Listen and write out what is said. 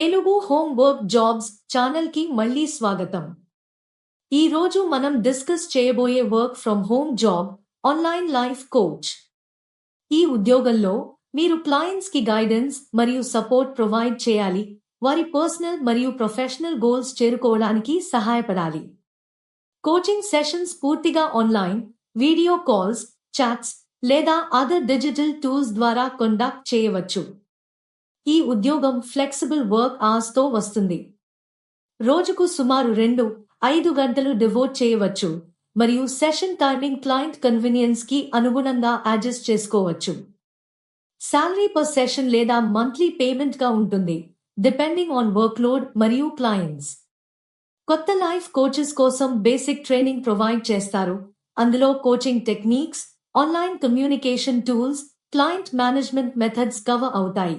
Telugu home work jobs ఛానల్కి మళ్ళీ స్వాగతం. ఈ రోజు మనం డిస్కస్ చేయబోయే work from home job online life coach. ఈ ఉద్యోగంలో మీరు క్లయింట్స్కి గైడెన్స్ మరియు సపోర్ట్ ప్రొవైడ్ చేయాలి వారి పర్సనల్ మరియు ప్రొఫెషనల్ గోల్స్ చేరుకోవడానికి సహాయపడాలి. కోచింగ్ సెషన్స్ పూర్తిగా ఆన్లైన్ వీడియో కాల్స్ చాట్స్ లేదా అదర్ డిజిటల్ టూల్స్ ద్వారా కండక్ట్ చేయవచ్చు. ఈ ఉద్యోగం ఫ్లెక్సిబుల్ వర్క్ అవర్స్తో వస్తుంది. రోజుకు సుమారు రెండు ఐదు గంటలు డివోట్ చేయవచ్చు మరియు సెషన్ టైమింగ్ క్లయింట్ కన్వీనియన్స్కి అనుగుణంగా అడ్జస్ట్ చేసుకోవచ్చు. శాలరీ పర్ సెషన్ లేదా మంత్లీ పేమెంట్గా ఉంటుంది డిపెండింగ్ ఆన్ వర్క్ లోడ్ మరియు క్లయింట్స్ కొత్త లైఫ్ కోచెస్ కోసం బేసిక్ ట్రైనింగ్ ప్రొవైడ్ చేస్తారు. అందులో coaching techniques online communication tools client management methods cover అవుతాయి.